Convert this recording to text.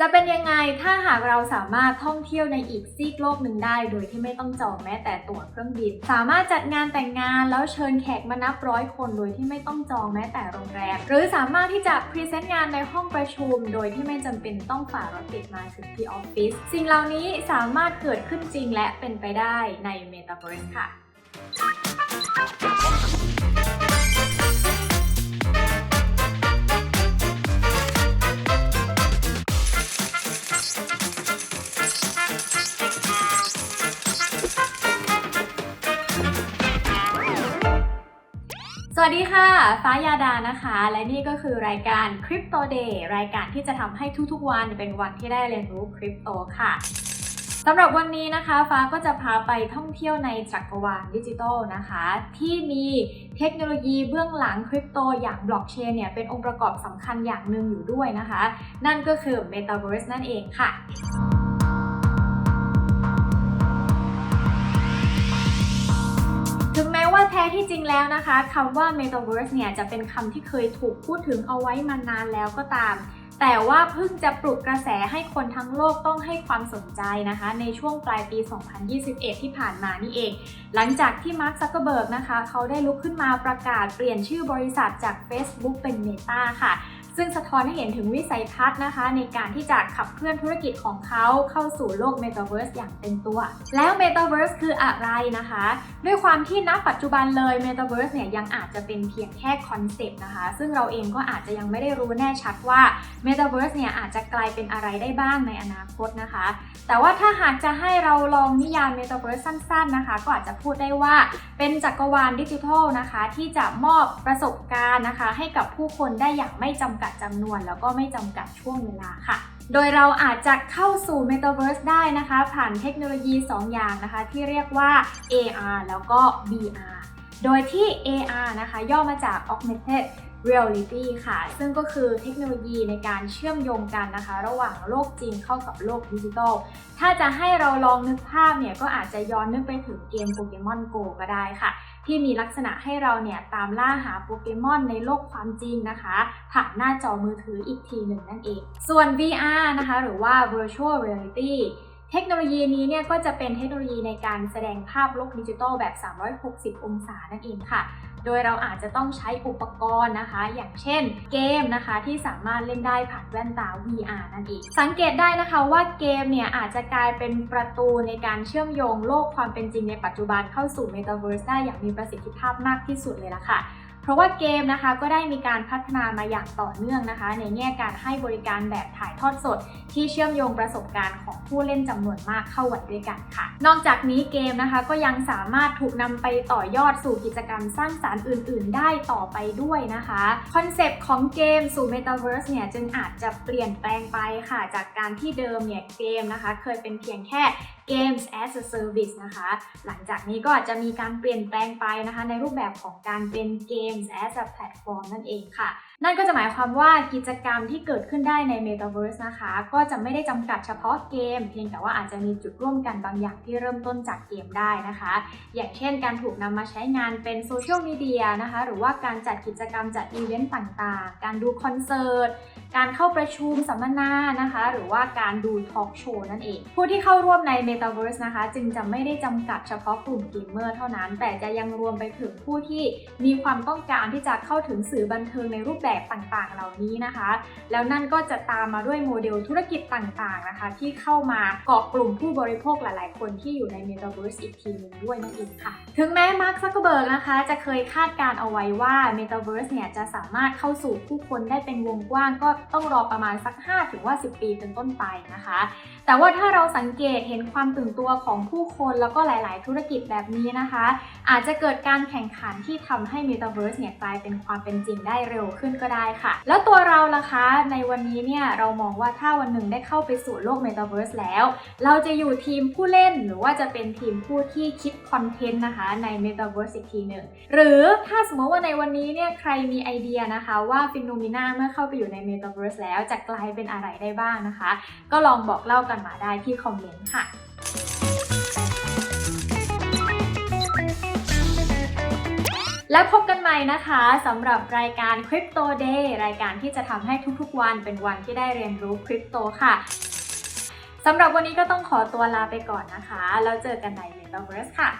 จะเป็นยังไงถ้าหากเราสามารถท่องเที่ยวในอีกซีกโลกหนึ่งได้ โดยที่ไม่ต้องจองแม้แต่ตั๋วเครื่องบิน สามารถจัดงานแต่งงานแล้วเชิญแขกมานับร้อยคนโดยที่ไม่ต้องจองแม้แต่โรงแรม หรือสามารถที่จะพรีเซนต์งานในห้องประชุม โดยที่ไม่จำเป็นต้องฝ่ารถติดมาถึงที่ออฟฟิศ สิ่งเหล่านี้สามารถเกิดขึ้นจริงและเป็นไปได้ใน Metaverse ค่ะ สวัสดีค่ะ ฟ้ายาดานะคะ และนี่ก็คือรายการ Crypto Day รายการที่จะทำให้ทุกๆ วันเป็นวันที่ได้เรียนรู้คริปโตค่ะสำหรับวันนี้นะคะฟ้าก็จะพาไปท่องเที่ยวในจักรวาลดิจิทัลนะคะ ที่มีเทคโนโลยีเบื้องหลังคริปโตอย่างบล็อกเชนเนี่ยเป็นองค์ประกอบสำคัญอย่างหนึ่งอยู่ด้วยนะคะ นั่นก็คือ Metaverse นั่นเองค่ะ ว่าแท้ที่จริงแล้วนะคะคำว่า Metaverse เนี่ยจะเป็นคำที่เคยถูกพูดถึงเอาไว้มานานแล้วก็ตาม แต่ว่าเพิ่งจะปลุกกระแสให้คนทั้งโลกต้องให้ความสนใจนะคะ ในช่วงปลายปี 2021 ที่ผ่านมานี่เอง หลังจากที่มาร์คซักเกอร์เบิร์กนะคะ เขาได้ลุกขึ้นมาประกาศเปลี่ยนชื่อบริษัทจาก Facebook เป็น Meta ค่ะ ซึ่งสะท้อนให้เห็นถึงวิสัยทัศน์นะคะ ในการที่จะขับเคลื่อนธุรกิจของเขาเข้าสู่โลก Metaverse อย่างเต็มตัว แล้ว Metaverse คืออะไรนะคะ ด้วยความที่ณปัจจุบันเลย Metaverse เนี่ยยังอาจจะเป็นเพียงแค่คอนเซปต์นะคะ ซึ่งเราเองก็อาจจะยังไม่ได้รู้แน่ชัดว่า Metaverse เนี่ยอาจจะกลายเป็นอะไรได้บ้างในอนาคตนะคะ แต่ว่าถ้าหากจะให้เราลองนิยาม Metaverse สั้น ๆนะคะ ก็อาจจะพูดได้ว่าเป็นจักรวาลดิจิทัลนะคะ ที่จะมอบประสบการณ์นะคะ ให้กับผู้คนได้อย่างไม่จำกัดกัดจำนวนแล้วก็ไม่จำกัดช่วงเวลาค่ะ โดยเราอาจจะเข้าสู่ Metaverse ได้นะคะ ผ่านเทคโนโลยี 2 อย่างนะคะ ที่เรียกว่า AR แล้วก็ VR โดยที่ AR นะคะย่อมาจาก Augmented Reality ค่ะ ซึ่งก็คือเทคโนโลยีในการเชื่อมโยงกันนะคะ ระหว่างโลกจริงเข้ากับโลกดิจิทัล ถ้าจะให้เราลองนึกภาพเนี่ย ก็อาจจะย้อนนึกไปถึงเกมโปเกมอนโกก็ได้ค่ะ ที่มีลักษณะให้เราเนี่ยตามล่าหาโปเกมอนในโลกความจริงนะคะ ผ่านหน้าจอมือถืออีกทีหนึ่งนั่นเอง ส่วน VR นะคะหรือว่า Virtual Reality เทคโนโลยีนี้เนี่ยก็จะเป็นเทคโนโลยีในการแสดงภาพโลกดิจิทัลแบบ 360 องศานั่นเองค่ะ โดยเราอาจจะต้องใช้อุปกรณ์นะคะ อย่างเช่นเกมนะคะที่สามารถเล่นได้ผ่านแว่นตา VR นั่นเอง สังเกตได้นะคะว่าเกมเนี่ยอาจจะกลายเป็นประตูในการเชื่อมโยงโลกความเป็นจริงในปัจจุบันเข้าสู่ Metaverse ได้อย่างมีประสิทธิภาพมากที่สุดเลยละค่ะ เพราะว่าเกมนะคะก็ได้มีการพัฒนามาอย่างต่อเนื่องนะคะ ในแง่การให้บริการแบบถ่ายทอดสด ที่เชื่อมโยงประสบการณ์ของผู้เล่นจำนวนมากเข้าไว้ด้วยกันค่ะ นอกจากนี้เกมนะคะก็ยังสามารถถูกนำไปต่อยอดสู่กิจกรรมสร้างสารรค์อื่น ๆ ได้ต่อไปด้วยนะคะคอนเซปต์ของเกมสู่ Metaverse เนี่ยจึงอาจจะเปลี่ยนแปลงไปค่ะ จากการที่เดิมเนี่ยเกมนะคะ เคยเป็นเพียงแค่ Games as a Service นะคะ หลังจากนี้ก็อาจจะมีการเปลี่ยนแปลงไปนะคะ ในรูปแบบของการเป็นเกม Games as a Platform นั่นเองค่ะ นั่นก็จะหมายความว่ากิจกรรมที่เกิดขึ้นได้ใน Metaverse นะคะ ก็จะไม่ได้จำกัดเฉพาะเกม เพียงแต่ว่าอาจจะมีจุดร่วมกันบางอย่างที่เริ่มต้นจากเกมได้นะคะ อย่างเช่นการถูกนำมาใช้งานเป็นโซเชียลมีเดียนะคะ หรือว่าการจัดกิจกรรมจัดอีเวนต์ต่างๆ การดูคอนเสิร์ตการเข้าประชุมสัมมนานะคะ หรือว่าการดูทอล์กโชว์นั่นเอง ผู้ที่เข้าร่วมใน Metaverse นะคะ จึงจะไม่ได้จำกัดเฉพาะกลุ่มเกมเมอร์เท่านั้น แต่จะยังรวมไปถึงผู้ที่มีความต้องการที่จะเข้าถึงสื่อบันเทิงในรูปแบบต่างๆ เหล่านี้นะคะ แล้วนั่นก็จะตามมาด้วยโมเดลธุรกิจต่างๆนะคะ ที่เข้ามาเกาะกลุ่มผู้บริโภคหลาย ๆ คนที่อยู่ใน Metaverse อีกทีหนึงด้วยนั่นเองค่ะ ถึงแม้มาร์คซักเกอร์เบิร์กนะคะ จะเคยคาดการเอาไว้ว่า Metaverse เนี่ยจะสามารถเข้าสู่ผู้คนได้เป็นวงกว้างก็ต้องรอประมาณสัก5ถึงว่า10 ปีเป็นต้นไปนะคะ แต่ว่าถ้าเราสังเกตเห็นความตื่นตัวของผู้คนแล้วก็หลาย ๆ ธุรกิจแบบนี้นะคะ อาจจะเกิดการแข่งขันที่ทำให้ Metaverse เนี่ยกลายเป็นความเป็นจริงได้เร็วขึ้นก็ได้ค่ะ แล้วตัวเราล่ะคะ ในวันนี้เนี่ยเรามองว่าถ้าวันหนึ่งได้เข้าไปสู่โลก Metaverse แล้ว เราจะอยู่ทีมผู้เล่นหรือว่าจะเป็นทีมผู้ที่คิดคอนเทนต์นะคะใน Metaverse อีกทีหนึ่งหรือถ้าสมมติว่าในวันนี้เนี่ยใครมีไอเดียนะคะว่าฟิโนมิน่าเมื่อเข้าไปอยู่ใน Metaverse แล้วจะกลายเป็นอะไรได้บ้างนะคะ ก็ลองบอกเล่ากันกันมาได้ที่คอมเมนต์ค่ะและพบกันใหม่นะคะสำหรับรายการ Crypto Day รายการที่จะทำให้ทุกๆวันเป็นวันที่ได้เรียนรู้คริปโตค่ะสำหรับวันนี้ก็ต้องขอตัวลาไปก่อนนะคะ แล้วเจอกันใน Metaverse ค่ะ